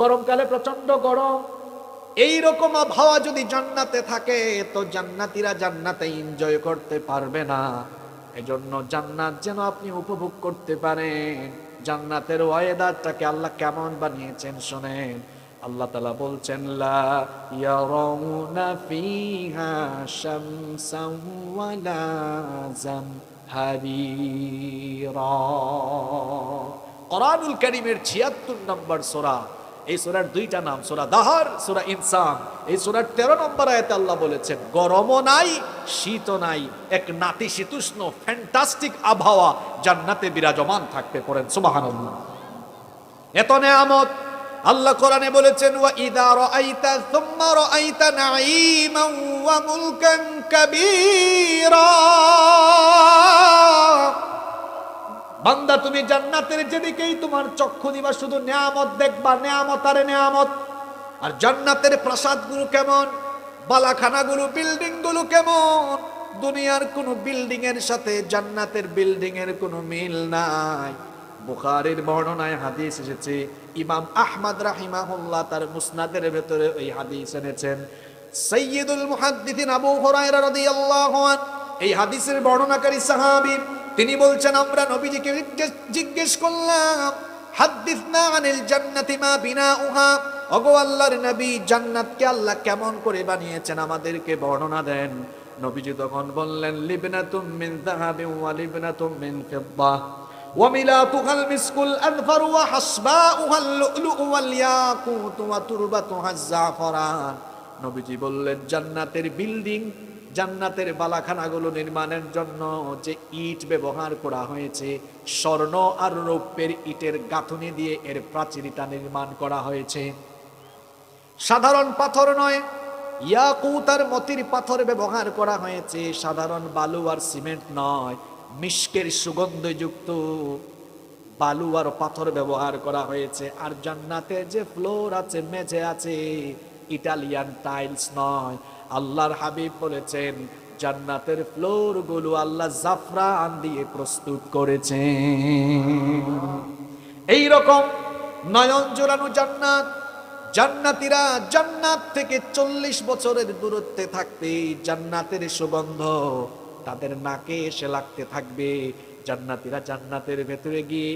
গরমকালে প্রচণ্ড গরম। এই রকম আবহাওয়া যদি জান্নাতে থাকে, তো জান্নাতীরা জান্নাতে এনজয় করতে পারবে না। এজন্য জান্নাত যেন আপনি উপভোগ করতে পারেন। জান্নাতের ওয়েদারটাকে আল্লাহ কেমন বানিয়েছেন শোনেন। আল্লাহ তালা বলছেন, লা কোরআনুল কারীমের 76 নম্বর সূরা এই সূরার দুইটা নাম, সূরা দাহার, সূরা ইনসান। এই সূরার 13 নম্বর আয়াতে আল্লাহ বলেছেন, গরমও নাই, শীতও নাই, এক নাতিশীতোষ্ণ ফ্যান্টাস্টিক আবহাওয়া জান্নাতে বিরাজমান থাকতে পড়েন সুবহানাল্লাহ। এত নেয়ামত আল্লাহ কোরআনে বলেছেন, ওয়া ইদা রাআইতা সুম্মা রাআইতা নাঈমান ওয়া মুলকান কাবীরা। বান্দা, তুমি জান্নাতের যেদিকেই তোমার চক্ষু দিবা, শুধু নেয়ামত দেখবা, নেয়ামত আর নেয়ামত। আর জান্নাতের প্রাসাদগুলো কেমন? বালাখানাগুলো বিল্ডিংগুলো কেমন? দুনিয়ার কোনো বিল্ডিং এর সাথে জান্নাতের বিল্ডিং এর কোনো মিল নাই। বুখারীর বর্ণনায় হাদিস এসেছে, ইমাম আহমদ রাহিমাহুল্লাহ তার মুসনাদের ভেতরে ওই হাদিস এনেছেন। সৈয়দুল মুহাদ্দিসিন আবু হুরায়রা রাদিয়াল্লাহু আন এই হাদিসের বর্ণনাকারী সাহাবী তিনি বলছেন, আমরা নবীজিকে জিজ্ঞেস করলাম হাদ্দিসনা আনিল জান্নাতি মা বিনা উহা অগো আল্লাহর নবী, জান্নাতকে আল্লাহ কেমন করে বানিয়েছেন আমাদেরকে বর্ণনা দেন। নবীজি তখন বললেন লিবনা তুম মিন যাহাবি ওয়া লিবনা তুম মিন ফিদ্দা। ওয়া মিলাতুহাল মিসকুল আনফার ওয়া হাসবাউহাল লুলুউ ওয়াল ইয়াকুত ওয়া তুরবাতুহাজ জাফরান। নবীজি বললেন, জান্নাতের বিল্ডিং জান্নাতের বালাখানাগুলো নির্মাণের জন্য যে ইট ব্যবহার করা হয়েছে, স্বর্ণ আর রৌপ্যের ইটের গাঁথুনি দিয়ে এর প্রাচীরিটা নির্মাণ করা হয়েছে। সাধারণ পাথর নয় ইয়াকুত আর মতির পাথর ব্যবহার করা হয়েছে। সাধারণ বালু আর সিমেন্ট নয় মিষ্কের সুগন্ধযুক্ত বালু আর পাথর ব্যবহার করা হয়েছে। আর জান্নাতে যে ফ্লোর আছে, মেঝে আছে, ইটালিয়ান টাইলস নয় আল্লাহর হাবিব বলেছেন, জান্নাতের ফ্লোরগুলো আল্লাহ জাফরান দিয়ে প্রস্তুত করেছেন। এই রকম নয়ন জোড়ানো জান্নাত, জান্নাতীরা জান্নাত থেকে চল্লিশ বছরের দূরত্বে থাকতে জান্নাতের সুগন্ধ তাদের নাকে এসে লাগতে থাকবে। জান্নাতীরা জান্নাতের ভেতরে গিয়ে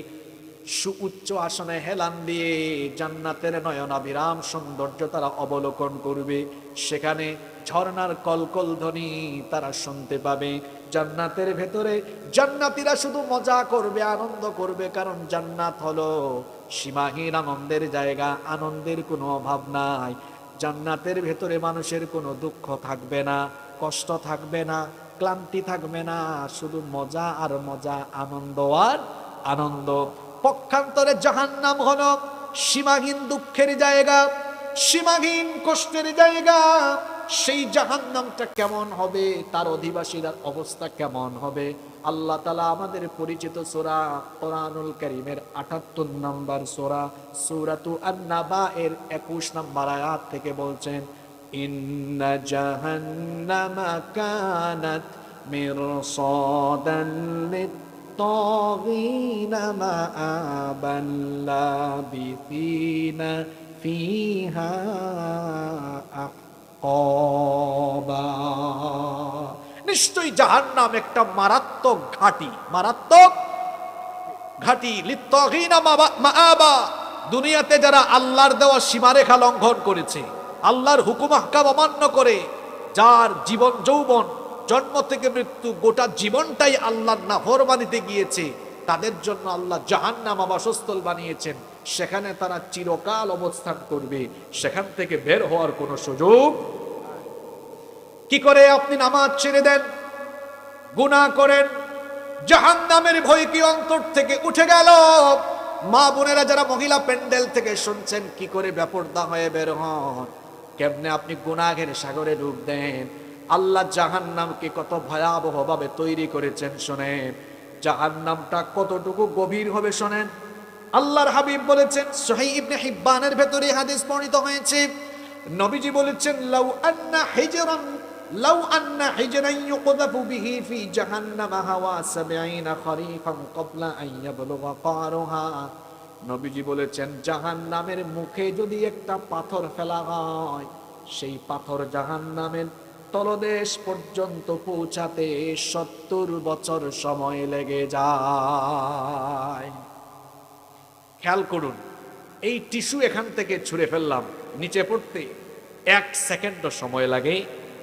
সুউচ্চ আসনে হেলান দিয়ে জান্নাতের নয়নাবিরাম সৌন্দর্য তারা অবলোকন করবে। সেখানে ঝর্নার কলকল ধ্বনি তারা শুনতে পাবে। জান্নাতের ভেতরে জান্নাতীরা শুধু মজা করবে, আনন্দ করবে, কারণ জান্নাত হলো সীমাহীন আনন্দের জায়গা, আনন্দের কোনো অভাব নাই। জান্নাতের ভেতরে মানুষের কোনো দুঃখ থাকবে না, কষ্ট থাকবে না, ক্লান্তি থাকবে না, শুধু মজা আর মজা, আনন্দ আর আনন্দ। পক্ষান্তরে জাহান্নাম হলো সীমাহীন দুঃখের জায়গা সীমাহীন কষ্টের জায়গা সেই জাহান্নামটা কেমন হবে তার অধিবাসীর অবস্থা কেমন হবে আল্লাহ তালা আমাদের পরিচিত সোরা কোরআনুল করিমের আটাত্তর নম্বর সোরা সুরাতু আন্নাবা এর একুশ নম্বর আয়াত থেকে বলছেন إن جهنم كانت مرصادا للطاغين مآبا لابثين فيها أحقابا নিশ্চয়ই জাহান্নাম একটা মারাত্মক ঘাটি মারাত্মক ঘাটি লিত্তগিনা মাআবা দুনিয়াতে যারা আল্লাহর দেওয়া সীমারেখা লঙ্ঘন করেছে আল্লাহর হুকুম আহকাম অমান্য করে যার জীবন যৌবন জন্ম থেকে মৃত্যু, গোটা জীবনটাই আল্লাহর নাফরমানিতে গিয়েছে। তাদের জন্য আল্লাহ জাহান্নাম আবাসস্থল বানিয়েছেন। সেখানে তারা চিরকাল অবস্থান করবে। সেখান থেকে বের হওয়ার কোনো সুযোগ কি করে আপনি নামাজ ছেড়ে দেন? গুনাহ করেন। জাহান্নামের ভয় কি অন্তর থেকে উঠে গেল? মা বোনেরা যারা মহিলা প্যান্ডেল থেকে শুনছেন, কি করে ব্যাপরদা হয়ে বের হন? কেমনে আপনি গুনাহের সাগরে ডুব দেন? আল্লাহ জাহান্নামকে কত ভয়াবহ ভাবে তৈরি করেছেন শোনেন। জাহান্নামটা কতটুকু গভীর হবে শোনেন। আল্লাহর হাবিব বলেছেন ইবনে হিব্বানের ভেতরে হাদিস বর্ণিত হয়েছে। নবীজি বলেছেন, লাউ আন্না হিজরান, লাউ আন্না হিজরান ইউকযাফু বিহি ফি জাহান্নাম হাওয়া 70 খরিফান ক্বাবলা আন ইয়াবলুগা কারুহা। নবীজি বলেছেন, জাহান্নামের মুখে যদি একটা পাথর ফেলা হয়, সেই পাথর জাহান নামের তলদেশ পর্যন্ত পৌঁছাতে সত্তর বছর সময় লেগে যায়। খেয়াল করুন, এই টিস্যু এখান থেকে ছুঁড়ে ফেললাম, নিচে পড়তে এক সেকেন্ডও সময় লাগে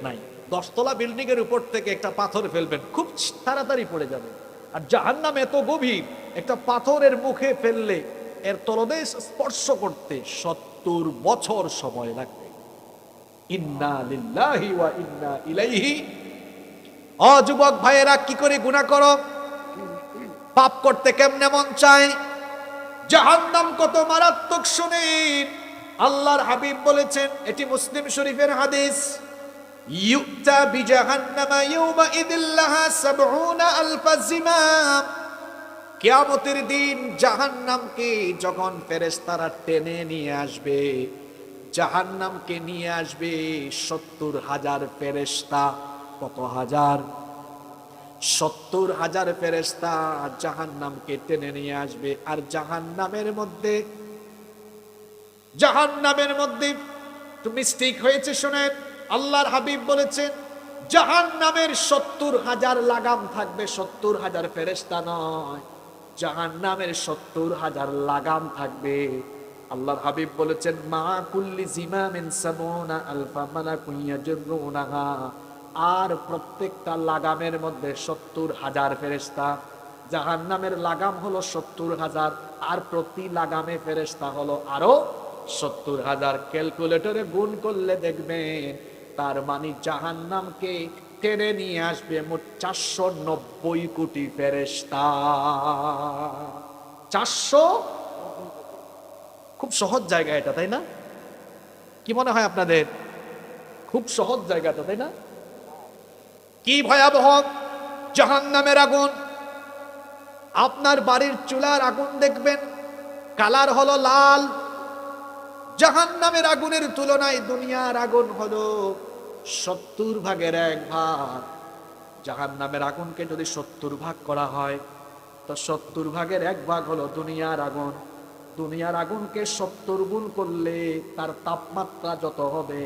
নাই। দশতলা বিল্ডিং এর উপর থেকে একটা পাথর ফেলবেন, খুব তাড়াতাড়ি পড়ে যাবে। আর জাহান্নাম এত গভীর, একটা পাথরের মুখে ফেললে এর তলদেশ স্পর্শ করতে সত্তর বছর সময় লাগবে। ওয়া ইন্না ইলাইহি অ যুবক ভাইয়েরা, কি করে গুনাহ করো? পাপ করতে কেমনে মন চায়? জাহান্নাম কত মারাত্মক শুনেন আল্লাহর হাবিব বলেছেন, এটি মুসলিম শরীফের হাদিস। ইউতা বিজাহান্নামা ইয়াউমা ইদিল্লাহা কিয়ামতের দিন জাহান্নামকে যখন ফেরেশতারা টেনে নিয়ে আসবে জাহান্নামকে নিয়ে আসবে সত্তর হাজার ফেরেশতা। কত হাজার? সত্তর হাজার ফেরেস্তা জাহান নামকে টেনে নিয়ে আসবে। আর জাহান নামের মধ্যে জাহান নামের মধ্যে মিস্টেক হয়েছে শোনেন, আল্লাহর হাবিব বলেছেন জাহান নামের সত্তর হাজার লাগাম থাকবে, সত্তর হাজার ফেরেস্তা নয়। জাহান নামের সত্তর হাজার লাগাম থাকবে। আল্লাহর হাবিব বলেছেন, মা কুল্লি জিমামিন সামুনা আলফা মালাকুন ইয়াজরুনাহা। আর প্রত্যেকটা লাগামের মধ্যে সত্তর হাজার ফেরেস্তা জাহান নামের লাগাম হলো সত্তর হাজার, আর প্রতি লাগামে ফেরেস্তা হলো আরও সত্তর হাজার। ক্যালকুলেটরে গুণ করলে দেখবেন, তার মানে জাহান নামকে টেনে নিয়ে আসবে মোট চারশো নব্বই কোটি ফেরেস্তা চারশো খুব সহজ জায়গা এটা, তাই না? কি মনে হয় আপনাদের? খুব সহজ জায়গাটা তাই না? কি ভয়াবহ জাহান নামের আগুন! আপনার বাড়ির চুলার আগুন দেখবেন, কালার হলো লাল। জাহান নামের আগুনের তুলনায় দুনিয়ার আগুন হলো সত্তর ভাগের এক ভাগ। জাহান নামের আগুনকে যদি সত্তর ভাগ করা হয়, তো সত্তর ভাগের এক ভাগ হলো দুনিয়ার আগুন। দুনিয়ার আগুনকে সত্তর গুণ করলে তার তাপমাত্রা যত হবে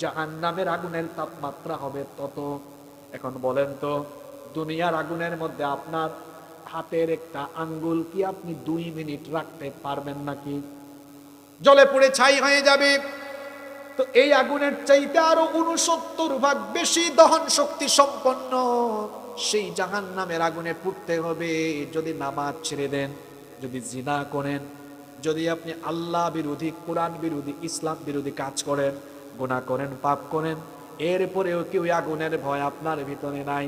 জাহান নামের আগুনের তাপমাত্রা হবে তত। এখন বলেন তো, দুনিয়ার আগুনের মধ্যে আপনার হাতের একটা আঙ্গুল কি আপনি দুই মিনিট রাখতে পারবেন নাকি? জলে পড়ে ছাই হয়ে যাবে। তো এই আগুনের চাইতে আরও উনসত্তর ভাগ বেশি দহন শক্তি সম্পন্ন সেই জাহান নামের আগুনে পুড়তে হবে। যদি নামাজ ছেড়ে দেন, যদি জিনা করেন যদি আপনি আল্লাহ বিরোধী, কোরআন বিরোধী, ইসলাম বিরোধী কাজ করেন গুণা করেন, পাপ করেন, এরপরেও কেউ আগুনের ভয় আপনার ভিতরে নাই।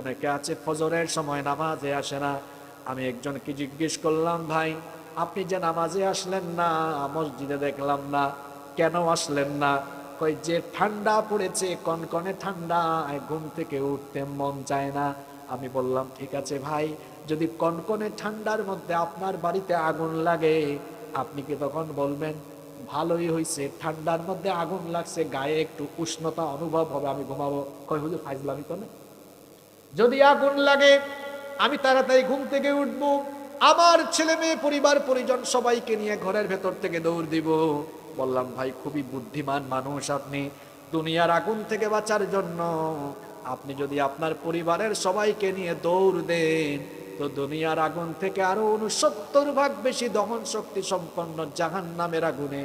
অনেকে আছে ফজরের সময় নামাজে আসে না। আমি একজনকে জিজ্ঞেস করলাম, ভাই, আপনি যে নামাজে আসলেন না, মসজিদে দেখলাম না, কেন আসলেন না? কই যে ঠান্ডা পড়েছে, কনকনে ঠান্ডা ঘুম থেকে উঠতে মন চায় না। আমি বললাম, ঠিক আছে ভাই যদি কনকনে ঠান্ডার মধ্যে আপনার বাড়িতে আগুন লাগে, আপনি কি তখন বলবেন, ভালোই হয়েছে ঠান্ডার মধ্যে আগুন লাগছে, গায়ে একটু উষ্ণতা অনুভব হবে, আমি ঘুমাবো কয়, হুজুর, ফাইজলামি করে যদি আগুন লাগে, আমি তাড়াতাড়ি ঘুম থেকে উঠবো, আমার ছেলে মেয়ে, পরিবার, পরিজন সবাইকে নিয়ে ঘরের ভেতর থেকে দৌড় দিব। বললাম, ভাই, খুবই বুদ্ধিমান মানুষ আপনি, দুনিয়ার আগুন থেকে বাঁচার জন্য। আপনি যদি আপনার পরিবারের সবাইকে নিয়ে দৌড় দেন তো দুনিয়ার আগুন থেকে আরও উনসত্তর ভাগ বেশি দহন শক্তি সম্পন্ন জাহান নামের আগুনে।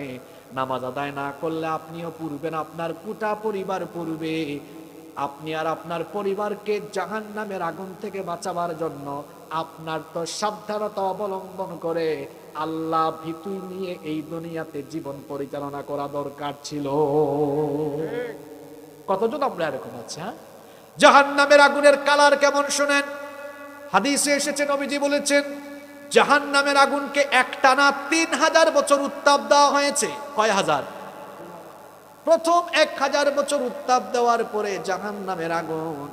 নামাজ আদায় না করলে আপনিও পুরবেন আপনার গোটা পরিবার পূর্বে আপনি আর আপনার পরিবারকে জাহান নামের আগুন থেকে বাঁচাবার জন্য আপনার তো সাবধানতা অবলম্বন করে আল্লাহ ভীতু নিয়ে এই দুনিয়াতে জীবন পরিচালনা করা দরকার ছিল। কতজন আমরা এরকম আছে হ্যাঁ? জাহান নামের আগুনের কালার কেমন শোনেন? হাদিসে এসেছে, নবীজি বলেছেন জাহান নামের আগুনকে একটানা তিন হাজার বছর উত্তাপ দেওয়া হয়েছে। কয় হাজার? প্রথম এক হাজার বছর উত্তাপ দেওয়ার পরে জাহান নামের আগুন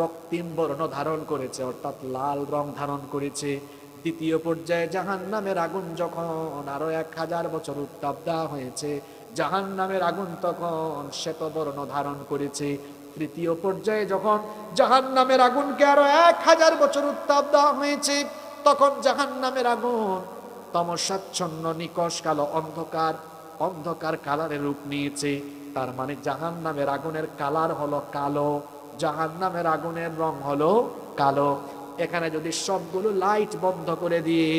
রক্তিম বর্ণ ধারণ করেছে, অর্থাৎ লাল রং ধারণ করেছে। দ্বিতীয় পর্যায়ে জাহান নামের আগুন যখন আরও এক হাজার বছর উত্তাপ দেওয়া হয়েছে জাহান নামের আগুন তখন শ্বেত বর্ণ ধারণ করেছে তৃতীয় পর্যায়ে যখন জাহান নামের আগুনকে আরও এক হাজার বছর উত্তাপ দেওয়া হয়েছে, তখন জাহান নামের আগুন তমসাচ্ছন্ন নিকশ কালো অন্ধকার অন্ধকার কালারের রূপ নিয়েছে। তার মানে জাহান নামের আগুনের কালার হলো কালো জাহান নামের আগুনের রং হলো কালো। এখানে যদি সবগুলো লাইট বন্ধ করে দিয়ে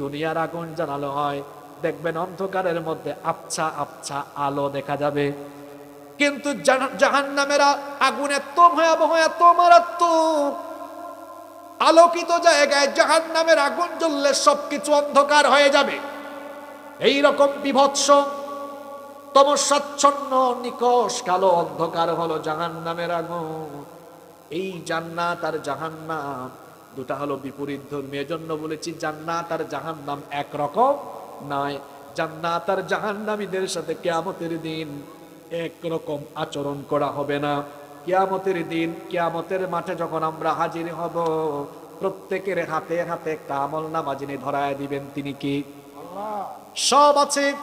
দুনিয়ার আগুন জ্বালানো হয়, দেখবেন অন্ধকারের মধ্যে আবছা আবছা আলো দেখা যাবে। কিন্তু জাহান নামের আগুন এত ভয়াবহ, এত মারাত্মক। আলোকিত জায়গায় জাহান নামের আগুন জ্বললে সবকিছু অন্ধকার হয়ে যাবে। এই রকম বিভৎস, তমসাচ্ছন্ন, নিকশ, কালো অন্ধকার হলো জাহান নামের আগুন। এই জান্নাত আর জাহান্নাম দুটা হলো বিপরীত ধর্মী। এজন্য বলেছি জান্নাত আর জাহান্নাম একরকম নয়। জান্নাত আর জাহান্নামীদের সাথে কেয়ামতের দিন একরকম আচরণ করা হবে না। কেয়ামতের দিন, কেয়ামতের মাঠে যখন আমরা হাজির হব, প্রত্যেকের হাতে হাতে একটা আমল নামা যিনি ধরায় দিবেন তিনি কি? সব আছে।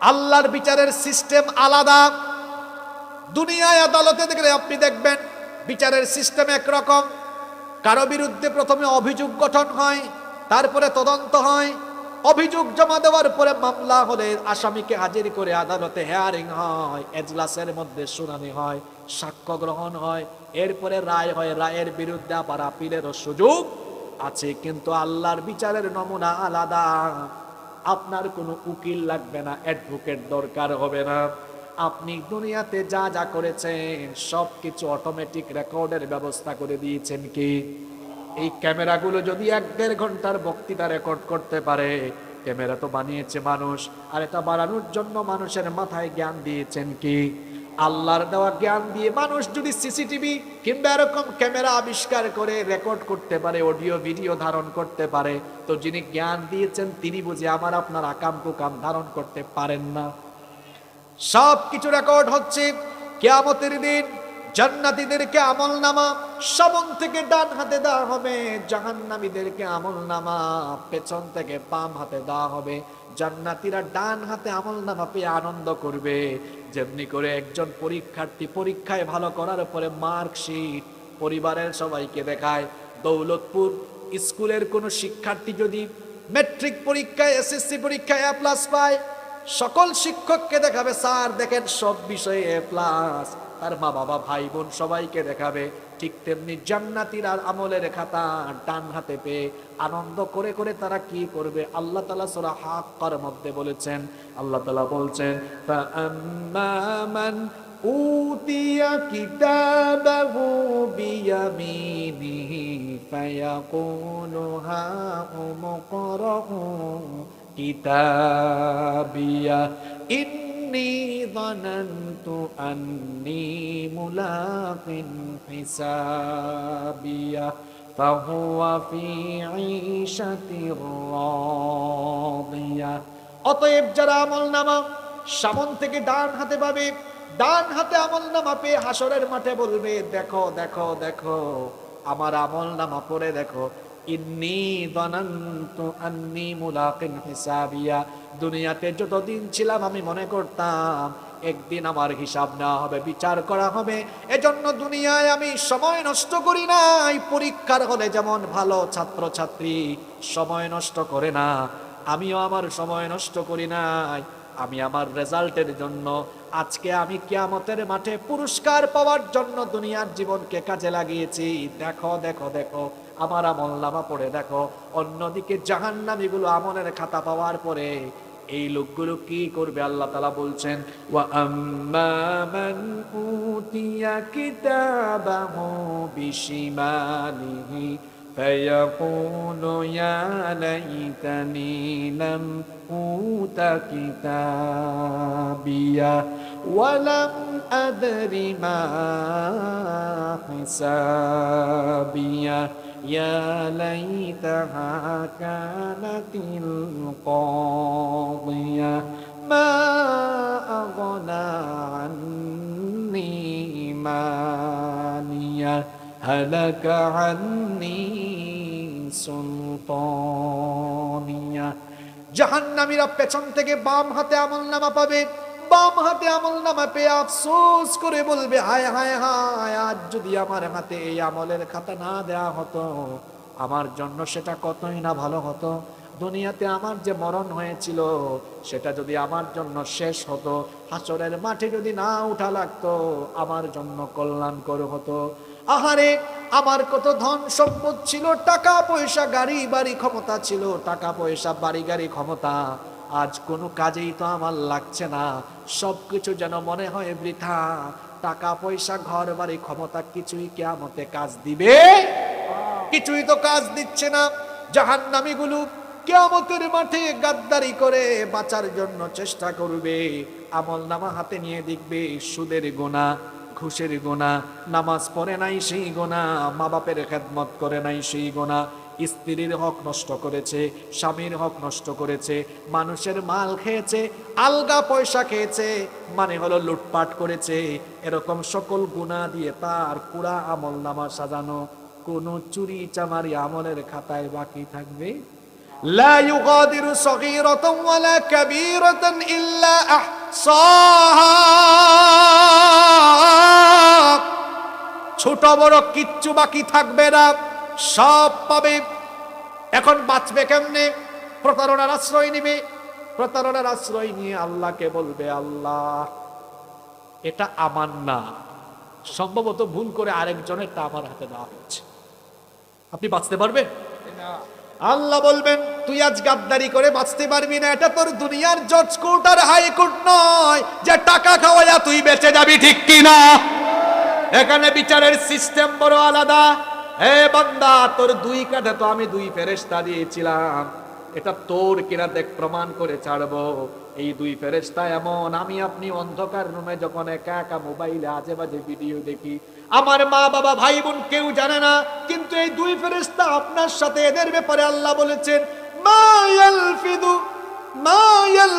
আল্লাহর বিচারের সিস্টেম আলাদা। দুনিয়ায় আদালতে দেখলে আপনি দেখবেন, বিচারের সিস্টেম একরকম। কারও বিরুদ্ধে প্রথমে অভিযোগ গঠন হয়, তারপরে তদন্ত হয়। অভিযোগ জমা দেওয়ার পরে মামলা হলে আসামিকে হাজির করে আদালতে হেয়ারিং হয়, এজলাসের মধ্যে শুনানি হয়, সাক্ষ্য গ্রহণ হয়, এরপরে রায় হয়, রায়ের বিরুদ্ধে আবার আপিলেরও সুযোগ আছে, কিন্তু আল্লাহর বিচারের নমুনা আলাদা। আপনার কোনো উকিল লাগবে না অ্যাডভোকেট দরকার হবে না। আপনি দুনিয়াতে যা যা করেছেন সব কিছু অটোমেটিক রেকর্ডের ব্যবস্থা করে দিয়েছেন কি? এই ক্যামেরাগুলো যদি এক দেড় ঘণ্টার বক্তৃতা রেকর্ড করতে পারে, ক্যামেরা তো বানিয়েছে মানুষ। আর এটা বাড়ানোর জন্য মানুষের মাথায় জ্ঞান দিয়েছেন কি? আল্লাহর দেওয়া জ্ঞান দিয়ে মানুষ যদি সিসিটিভি কিংবা এরকম ক্যামেরা আবিষ্কার করে রেকর্ড করতে পারে অডিও ভিডিও ধারণ করতে পারে, তো যিনি জ্ঞান দিয়েছেন তিনি বুঝে আমার আপনার আকাম কুকাম ধারণ করতে পারেন না। সব কিছু রেকর্ড হচ্ছে। কেয়ামতের দিন জান্নাতীদেরকে আমল নামা সামন থেকে ডান হাতে দেওয়া হবে, জাহান্নামীদেরকে আমল নামা পেছন থেকে বাম হাতে দেওয়া হবে। জান্নাতীরা ডান হাতে আমল নামা পেয়ে আনন্দ করবে। যেমনি করে একজন পরীক্ষার্থী পরীক্ষায় ভালো করার পরে মার্কশিট পরিবারের সবাইকে দেখায়। দৌলতপুর স্কুলের কোনো শিক্ষার্থী যদি মেট্রিক পরীক্ষায়, এসএসসি পরীক্ষায় এ প্লাস পায়, সকল শিক্ষককে দেখাবে, স্যার, দেখেন সব বিষয়ে এ প্লাস তার মা বাবা ভাই বোন সবাইকে দেখাবে ঠিক তেমনি জান্নাতির আর আমলের খাতা ডান হাতে পেয়ে আনন্দ করে করে তারা কি করবে আল্লাহ তালা সোরা হাক্কার মধ্যে বলেছেন আল্লাহ তালা বলছেন أوتي كتابه بيمينه فيقول هاؤم اقرءوا كتابيه إني ظننت أني ملاق حسابيه فهو في عيشة راضية অতএব যারা আমল নামা সামন থেকে ডান হাতে পাবে ডান হাতে আমল নামা পেয়ে হাসরের মাঠে বলবে দেখো দেখো দেখো আমার আমল নামা পড়ে দেখো ইন্নি দনান্তু আন্নি মুলাকিন হিসাবিয়া। দুনিয়াতে যতদিন ছিলাম আমি মনে করতাম, একদিন আমার হিসাব নেওয়া হবে, বিচার করা হবে। এজন্য দুনিয়ায় আমি সময় নষ্ট করি নাই। পরীক্ষার হলে যেমন ভালো ছাত্র ছাত্রী সময় নষ্ট করে না। আমিও আমার সময় নষ্ট করি নাই। আমি আমার রেজাল্টের জন্য আজকে আমি কিয়ামতের মাঠে পুরস্কার পাওয়ার জন্য দুনিয়ার জীবনকে কাজে লাগিয়েছি। দেখো দেখো দেখো, আমার আমল নামা পড়ে দেখো। অন্যদিকে জাহান্নামীগুলো আমলের খাতা পাওয়ার পরে এই লোকগুলো কি করবে আল্লাহ তালা বলছেন, ওয়া فيقول يا ليتني لم أوت كتابيه ولم أدر ما حسابيه يا ليتها كانت القاضية. ما أغنى عني مالية. هلك عني সুলতানিয়া জাহান্নামীরা পেছন থেকে বাম হাতে আমল নামা পাবে বাম হাতে আমল নামা পেয়ে আফসোস করে বলবে হায় হায় হায় আজ যদি আমার হাতে এই আমলের খাতা না দেয়া হতো আমার জন্য সেটা কতই না ভালো হতো দুনিয়াতে আমার যে মরণ হয়েছিল সেটা যদি আমার জন্য শেষ হতো হাসরের মাঠে যদি না উঠা লাগতো আমার জন্য কল্যাণকর হতো আহারে, আমার কত ধন সম্পদ ছিল, টাকা পয়সা, গাড়ি, বাড়ি ক্ষমতা ছিল, টাকা পয়সা, বাড়ি, গাড়ি ক্ষমতা। আজ কোনো কাজেই তো আমার লাগছে না, সবকিছু যেন মনে হয় বৃথা। টাকা পয়সা, ঘর, বাড়ি ক্ষমতা, কিছুই কেয়ামতে কাজ দিবে? কিছুই তো কাজ দিচ্ছে না জাহান্নামী গুলো কেয়ামতের মাঠে গাদ্দারি করে বাঁচার জন্য চেষ্টা করবে, আমল নামা হাতে নিয়ে দেখবে সুদের গোনা। ঘুষের গোনা নামাজ পড়ে নাই সেই গোনা মা বাপের খেদমত করে নাই সেই গোনা স্ত্রীর হক নষ্ট করেছে স্বামীর হক নষ্ট করেছে মানুষের মাল খেয়েছে আলগা পয়সা খেয়েছে মানে হলো লুটপাট করেছে এরকম সকল গুণা দিয়ে তার পুরা আমল নামা সাজানো কোন চুরি চামারি আমলের খাতায় বাকি থাকবে لا يغادر صغيرة ولا كبيرة إلا أحصاها ছোট বড় কিচ্ছু বাকি থাকবে না সব পাবে। এখন বাঁচবে কেমনে? প্রতারণার আশ্রয় নিবে। প্রতারণার আশ্রয় নিয়ে আল্লাহকে বলবে আল্লাহ এটা আমার না। সম্ভবত ভুল করে আরেকজনের আরেকজনেরটা আমার হাতে দেওয়া হয়েছে। আপনি বাঁচতে পারবেন? আল্লাহ বলবেন তুই আজ গাদ্দারি করে বাঁচতে পারবি না। এটা তোর দুনিয়ার জজ কোর্ট আর হাইকোর্ট নয় যে টাকা খাওয়াইয়া তুই বেঁচে যাবি ঠিক কি না এখানে বিচারের সিস্টেম বড় আলাদা। হে বান্দা, তোর দুই কাঠে তো আমি দুই ফেরেস্তা দিয়েছিলাম। এটা তোর কিনা দেখ প্রমাণ করে ছাড়বো। এই দুই ফেরেস্তা এমন, আমি আপনি অন্ধকার রুমে যখন একা একা মোবাইলে আজে বাজে ভিডিও দেখি। আমার মা বাবা ভাই বোন কেউ জানে না, কিন্তু এই দুই ফেরেস্তা আপনার সাথে এদের ব্যাপারে আল্লাহ বলেছেন, মা ইয়ালফিদু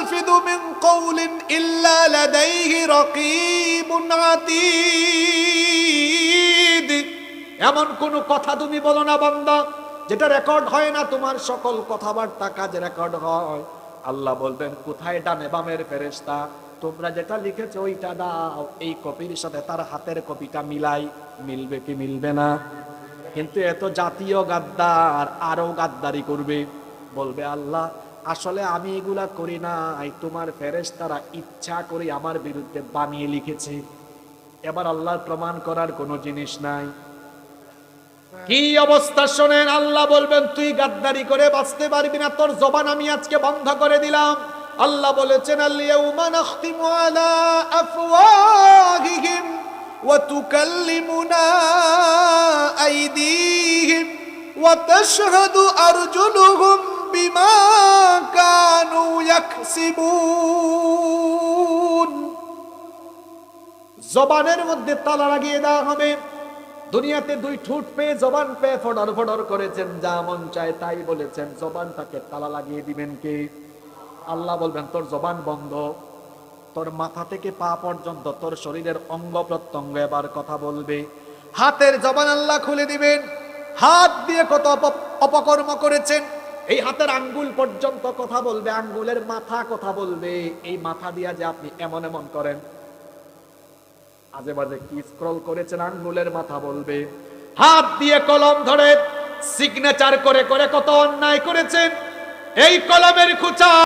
ইয়ালফিদু মিন কওলিন ইল্লা লাদাইহি রাকীবুন আতীদ এমন কোন কথা তুমি বলো না বান্দা, যেটা রেকর্ড হয় না, তোমার সকল কথাবার্তা কাজে রেকর্ড হয়। আল্লাহ বলবেন, কোথায় ডানে বামের ফেরেশতা? তোমরা যেটা লিখেছো, ওইটা দাও। এই কপির সাথে তার হাতের কপিটা মিলাই, মিলবে কি মিলবে না? কিন্তু এত জাতীয় গাদ্দার আরও গাদ্দারি করবে। বলবে, আল্লাহ আসলে আমি এগুলা করি না। তোমার ফেরেস তারা ইচ্ছা করে আমার বিরুদ্ধে বানিয়ে লিখেছে। এবার আল্লাহর প্রমাণ করার কোনো জিনিস নাই। কি অবস্থা শোনেন, আল্লাহ বলবেন, তুই গাদ্দারি করে বাঁচতে পারবি না, তোর জবান আমি আজকে বন্ধ করে দিলাম। আল্লাহ বলেছেন আলিয়াউমা নাখতিমু আলা আফওয়াহিহিম ওয়া তুকাল্লিমুনা আইদিহিম ওয়া তাশহাদু আরজুলুহুম জবানের মধ্যে তালা লাগিয়ে দেওয়া হবে। দুনিয়াতে দুই ঠোঁট পেয়ে জবান পেয়ে ফডর ফডর করেছেন যা মন চায় তাই বলেছেন। জবানটাকে তালা লাগিয়ে দিবেন কে? আল্লাহ বলবেন, তোর জবান বন্ধ। তোর মাথা থেকে পা পর্যন্ত তোর শরীরের অঙ্গ প্রত্যঙ্গ এবার কথা বলবে। হাতের জবান আল্লাহ খুলে দিবেন। হাত দিয়ে কত অপ- অপকর্ম করেছেন। এই হাতের আঙ্গুল পর্যন্ত কথা বলবে, আঙ্গুলের মাথা কথা বলবে। এই মাথা দিয়া যে আপনি এমন এমন করেন, আজে বাজে কি স্ক্রল করেছেন, আঙ্গুলের মাথা বলবে। হাত দিয়ে কলম ধরে সিগনেচার করে করে কত অন্যায় করেছেন, এই কলমের খুচা